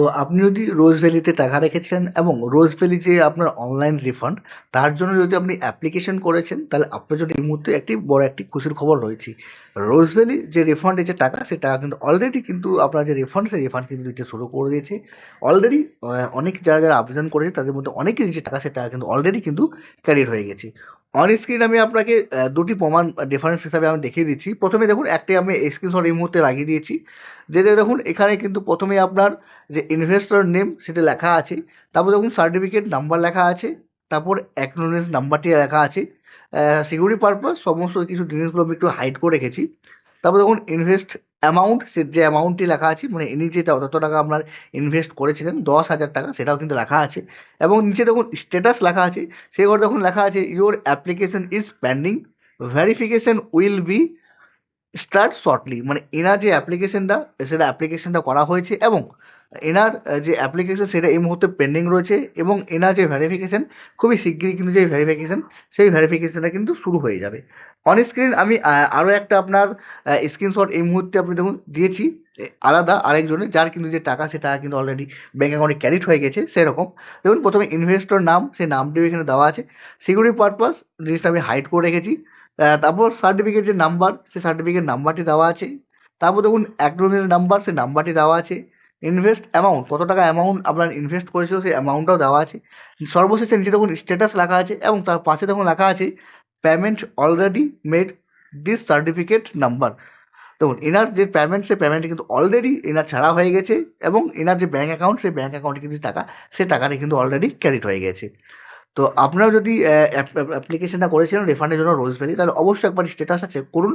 তো আপনি যদি রোজ ভ্যালিতে টাকা রেখেছেন এবং রোজ ভ্যালি যে আপনার অনলাইন রিফান্ড তার জন্য যদি আপনি অ্যাপ্লিকেশন করেছেন, তাহলে আপনার জন্য এই মুহূর্তে একটি বড় একটি খুশির খবর রয়েছে। রোজ ভ্যালি যে রিফান্ডের যে টাকা, সে টাকা কিন্তু অলরেডি কিন্তু আপনার যে রিফান্ড সেই রিফান্ড কিন্তু দিতে শুরু করে দিয়েছে। অলরেডি অনেক যারা যারা আবেদন করেছে, তাদের মধ্যে অনেকের যে টাকা, সে টাকা কিন্তু অলরেডি কিন্তু ক্যারিড হয়ে গেছে। অন স্ক্রিন আমি আপনাকে দুটি প্রমাণ ডিফারেন্স হিসাবে আমি দেখিয়ে দিচ্ছি। প্রথমে দেখুন, একটি আমি স্ক্রিনশট এই মুহূর্তে লাগিয়ে দিয়েছি। যে দেখুন, এখানে কিন্তু প্রথমে আপনার যে ইনভেস্টর নেম সেটা লেখা আছে। তারপর দেখুন সার্টিফিকেট নাম্বার লেখা আছে। তারপর অ্যাকনোলেজ নাম্বারটি লেখা আছে। সিকিউরিটি পারপাস সমস্ত কিছু জিনিসগুলো আমি একটু হাইড করে রেখেছি। তারপর দেখুন ইনভেস্ট অ্যামাউন্ট সে যে অ্যামাউন্টটি লেখা আছে মানে ইনি যেটা যত টাকা আপনার ইনভেস্ট করেছিলেন, দশ হাজার টাকা, সেটাও কিন্তু লেখা আছে। এবং নিচে দেখুন স্ট্যাটাস লেখা আছে, সেই ঘরে দেখুন লেখা আছে your application is pending verification will be start shortly মানে এনার যে অ্যাপ্লিকেশনটা সেটা অ্যাপ্লিকেশনটা করা হয়েছে এবং এনার যে অ্যাপ্লিকেশন সেটা এই মুহূর্তে পেন্ডিং রয়েছে এবং এনার যে ভেরিফিকেশন খুবই শিগগিরই কিন্তু যে ভেরিফিকেশন সেই ভ্যারিফিকেশানটা কিন্তু শুরু হয়ে যাবে। অন স্ক্রিন আমি আরও একটা আপনার স্ক্রিনশট এই মুহূর্তে আপনি দেখুন, দিয়েছি আলাদা আরেকজনের, যার কিন্তু যে টাকা, সে টাকা কিন্তু অলরেডি ব্যাঙ্ক অ্যাকাউন্টে ক্যারিট হয়ে গেছে, সেরকম। দেখুন, প্রথমে ইনভেস্টর নাম, সেই নামটিও এখানে দেওয়া আছে। সিকিউরিটি পারপাস জিনিসটা আমি হাইড করে রেখেছি। তারপর সার্টিফিকেট যে নাম্বার সেই সার্টিফিকেট নাম্বারটি দেওয়া আছে। তারপর দেখুন অ্যাকনোলেজ নাম্বার সেই নাম্বারটি দেওয়া আছে। ইনভেস্ট অ্যামাউন্ট কত টাকা অ্যামাউন্ট আপনার ইনভেস্ট করেছিল, সেই অ্যামাউন্টটাও দেওয়া আছে। সর্বশেষে নিচে দেখুন স্ট্যাটাস লেখা আছে এবং তার পাশে দেখুন লেখা আছে payment already made this certificate number দেখুন, এনার যে পেমেন্ট সে পেমেন্ট কিন্তু অলরেডি এনার ছাড়া হয়ে গেছে এবং এনার যে ব্যাঙ্ক অ্যাকাউন্ট সেই ব্যাঙ্ক অ্যাকাউন্টে কিন্তু টাকা সে টাকাটা কিন্তু অলরেডি ক্যারিট হয়ে গেছে। তো আপনারাও যদি অ্যাপ্লিকেশনটা করেছিলেন রিফান্ডের জন্য রোজ ভ্যালি তাহলে অবশ্যই একবার স্ট্যাটাসটা চেক করুন,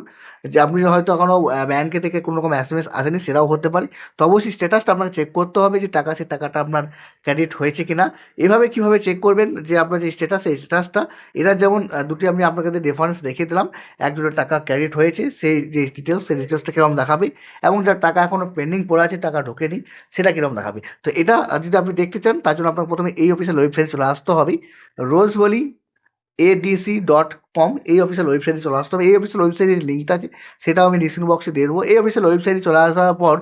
যে আপনি হয়তো এখনও ব্যাংকে থেকে কোনো রকম এস এম এস আসেনি, সেটাও হতে পারে। তো অবশ্যই স্ট্যাটাসটা আপনাকে চেক করতে হবে যে টাকা সে টাকাটা আপনার ক্রেডিট হয়েছে কি না এভাবে কীভাবে চেক করবেন, যে আপনার যে স্ট্যাটাস সেই স্ট্যাটাসটা এরা যেমন দুটি আমি আপনাকে রেফারেন্স দেখিয়ে দিলাম একজনের টাকা ক্রেডিট হয়েছে, সেই যে ডিটেলস সেই ডিটেলসটা কীরকম দেখাবে, এবং যার টাকা এখনও পেন্ডিং পড়ে আছে, টাকা ঢোকেনি, সেটা কীরকম দেখাবে। তো এটা যদি আপনি দেখতে চান, তার জন্য আপনার প্রথমে এই অফিসের ওয়েবসাইটে চলে আসতে হবে। রোজভলি এডিসি ডট কম এই অফিসিয়াল ওয়েবসাইটে চলে আসতে হবে। এই অফিসিয়াল ওয়েবসাইটের লিঙ্কটা আছে, সেটাও আমি ডিসক্রিপশন বক্সে দিয়ে দেবো। এই অফিসিয়াল ওয়েবসাইটে চলে আসার পর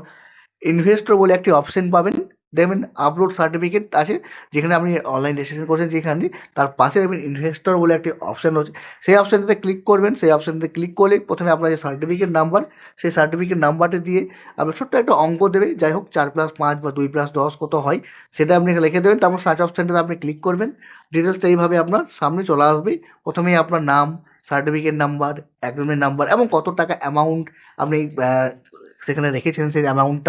ইনভেস্টর বলে একটি অপশন পাবেন। দেখবেন আপলোড সার্টিফিকেট আছে, যেখানে আপনি অনলাইন রেজিস্ট্রেশন করছেন যেখানে তার পাশে দেখবেন ইনভেস্টর বলে একটি অপশান রয়েছে। সেই অপশানটাতে ক্লিক করবেন, সেই অপশানটাতে ক্লিক করলে প্রথমে আপনার যে সার্টিফিকেট নাম্বার সেই সার্টিফিকেট নাম্বারটা দিয়ে আপনার ছোট্ট একটা অঙ্ক দেবে। যাই হোক, চার প্লাস পাঁচ বা দুই প্লাস দশ কত হয়, সেটা আপনি লিখে দেবেন। তারপর সার্চ অপশানটাতে আপনি ক্লিক করবেন। ডিটেলসটা এইভাবে আপনার সামনে চলে আসবে। প্রথমেই আপনার নাম সার্টিফিকেট নাম্বার একজনের নাম্বার এবং কত টাকা অ্যামাউন্ট আপনি সেখানে রেখেছেন, সেই অ্যামাউন্টটা